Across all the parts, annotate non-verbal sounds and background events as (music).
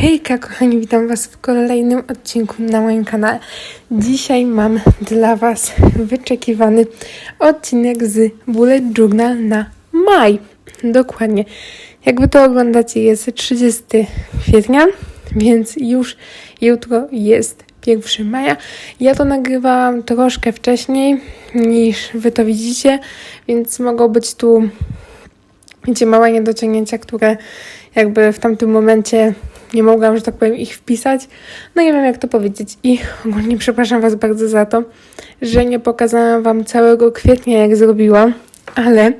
Hejka kochani, witam Was w kolejnym odcinku na moim kanale. Dzisiaj mam dla Was wyczekiwany odcinek z Bullet Journal na maj. Dokładnie. Jakby to oglądacie jest 30 kwietnia, więc już jutro jest 1 maja. Ja to nagrywałam troszkę wcześniej niż Wy to widzicie, więc mogą być tu wiecie, małe niedociągnięcia, które jakby w tamtym momencie nie mogłam, że tak powiem, ich wpisać. No nie wiem, jak to powiedzieć. I ogólnie przepraszam Was bardzo za to, że nie pokazałam Wam całego kwietnia, jak zrobiłam, ale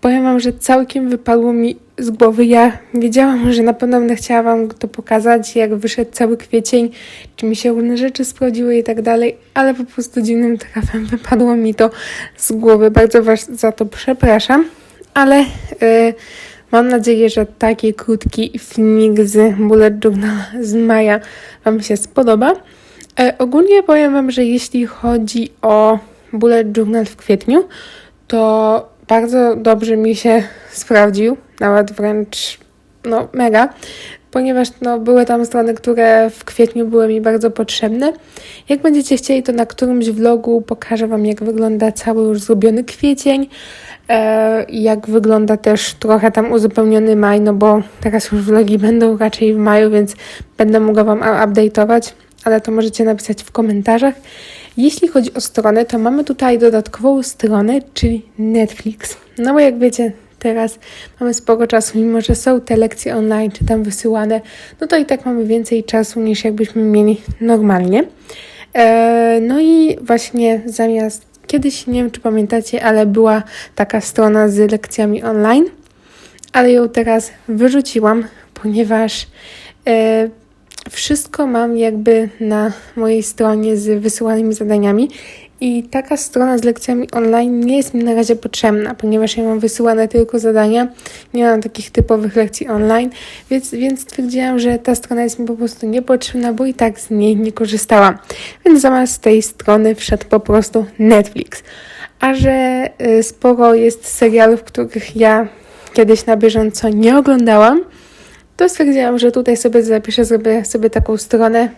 powiem Wam, że całkiem wypadło mi z głowy. Ja wiedziałam, że na pewno będę chciała Wam to pokazać, jak wyszedł cały kwiecień, czy mi się różne rzeczy sprawdziły i tak dalej, ale po prostu dziwnym trafem wypadło mi to z głowy. Bardzo Was za to przepraszam, ale... Yy, Mam nadzieję, że taki krótki filmik z Bullet Journal z maja Wam się spodoba. E, ogólnie powiem Wam, że jeśli chodzi o Bullet Journal w kwietniu, to bardzo dobrze mi się sprawdził, nawet wręcz no mega, ponieważ no, były tam strony, które w kwietniu były mi bardzo potrzebne. Jak będziecie chcieli, to na którymś vlogu pokażę Wam, jak wygląda cały już zrobiony kwiecień, e, jak wygląda też trochę tam uzupełniony maj, no bo teraz już vlogi będą raczej w maju, więc będę mogła Wam update'ować, ale to możecie napisać w komentarzach. Jeśli chodzi o stronę, to mamy tutaj dodatkową stronę, czyli Netflix. No bo jak wiecie, teraz mamy sporo czasu, mimo że są te lekcje online czy tam wysyłane, no to i tak mamy więcej czasu niż jakbyśmy mieli normalnie. E, no i właśnie zamiast kiedyś, nie wiem czy pamiętacie, ale była taka strona z lekcjami online, ale ją teraz wyrzuciłam, ponieważ e, wszystko mam jakby na mojej stronie z wysyłanymi zadaniami i taka strona z lekcjami online nie jest mi na razie potrzebna, ponieważ ja mam wysyłane tylko zadania, nie mam takich typowych lekcji online, więc, więc stwierdziłam, że ta strona jest mi po prostu niepotrzebna, bo i tak z niej nie korzystałam. Więc zamiast tej strony wszedł po prostu Netflix. A że y, sporo jest serialów, których ja kiedyś na bieżąco nie oglądałam, to stwierdziłam, że tutaj sobie zapiszę, zrobię sobie taką stronę.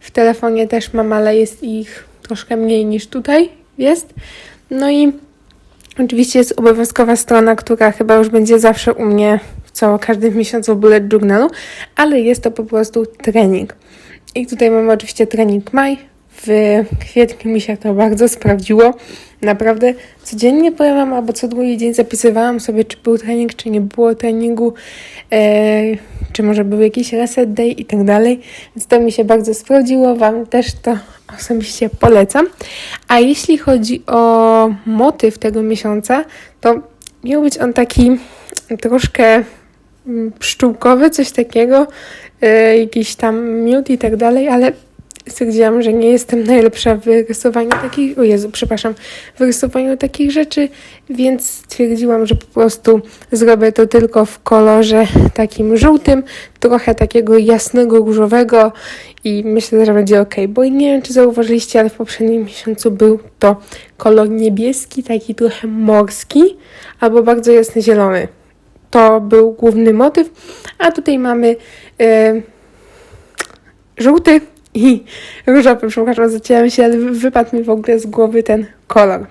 W telefonie też mam, ale jest ich troszkę mniej niż tutaj jest. No i oczywiście jest obowiązkowa strona, która chyba już będzie zawsze u mnie co każdy miesiąc w bullet journalu, ale jest to po prostu trening. I tutaj mamy oczywiście trening maj. W kwietniu mi się to bardzo sprawdziło. Naprawdę codziennie powiem albo co drugi dzień zapisywałam sobie, czy był trening, czy nie było treningu, e, czy może był jakiś reset day i tak dalej. Więc to mi się bardzo sprawdziło. Wam też to osobiście polecam. A jeśli chodzi o motyw tego miesiąca, to miał być on taki troszkę mm, pszczółkowy, coś takiego, yy, jakiś tam miód i tak dalej, ale stwierdziłam, że nie jestem najlepsza w rysowaniu takich, o Jezu, przepraszam, w rysowaniu takich rzeczy, więc stwierdziłam, że po prostu zrobię to tylko w kolorze takim żółtym, trochę takiego jasnego, różowego i myślę, że będzie ok, bo nie wiem, czy zauważyliście, ale w poprzednim miesiącu był to kolor niebieski, taki trochę morski, albo bardzo jasny zielony. To był główny motyw, a tutaj mamy yy, żółty, i różowy, przepraszam, zacięłam się, ale wypadł mi w ogóle z głowy ten kolor.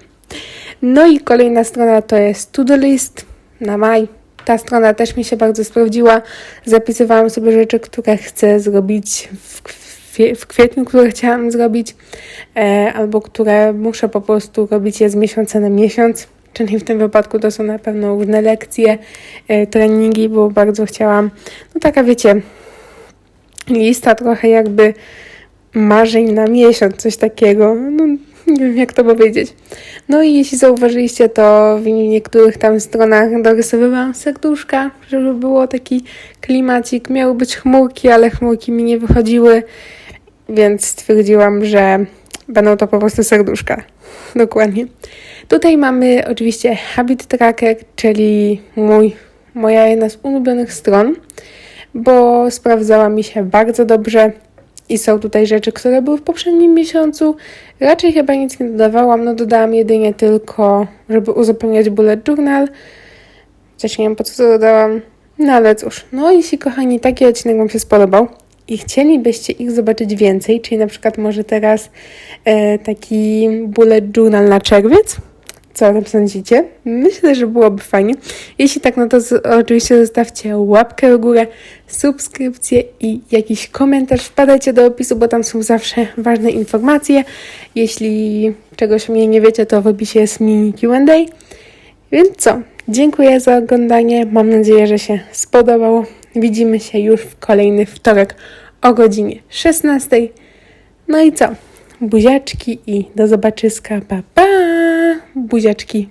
No i kolejna strona to jest to-do list na maj. Ta strona też mi się bardzo sprawdziła. Zapisywałam sobie rzeczy, które chcę zrobić w, w kwietniu, które chciałam zrobić, e, albo które muszę po prostu robić je z miesiąca na miesiąc. Czyli w tym wypadku to są na pewno różne lekcje, e, treningi, bo bardzo chciałam, no taka wiecie, lista trochę jakby marzeń na miesiąc, coś takiego. No, nie wiem, jak to powiedzieć. No i jeśli zauważyliście, to w niektórych tam stronach dorysowywałam serduszka, żeby było taki klimacik. Miały być chmurki, ale chmurki mi nie wychodziły, więc stwierdziłam, że będą to po prostu serduszka. (laughs) Dokładnie. Tutaj mamy oczywiście Habit Tracker, czyli mój, moja jedna z ulubionych stron, bo sprawdzała mi się bardzo dobrze i są tutaj rzeczy, które były w poprzednim miesiącu. Raczej chyba nic nie dodawałam, no dodałam jedynie tylko, żeby uzupełniać bullet journal. Chociaż nie wiem po co to dodałam. No ale cóż, no jeśli kochani taki odcinek Wam się spodobał i chcielibyście ich zobaczyć więcej, czyli na przykład może teraz e, taki bullet journal na czerwiec, co o tym sądzicie? Myślę, że byłoby fajnie. Jeśli tak, no to oczywiście zostawcie łapkę w górę, subskrypcję i jakiś komentarz. Wpadajcie do opisu, bo tam są zawsze ważne informacje. Jeśli czegoś mnie nie wiecie, to w opisie jest mini Q&A. Więc co? Dziękuję za oglądanie. Mam nadzieję, że się spodobało. Widzimy się już w kolejny wtorek o godzinie 16. No i co? Buziaczki i do zobaczyska. Pa, pa! Buziaczki.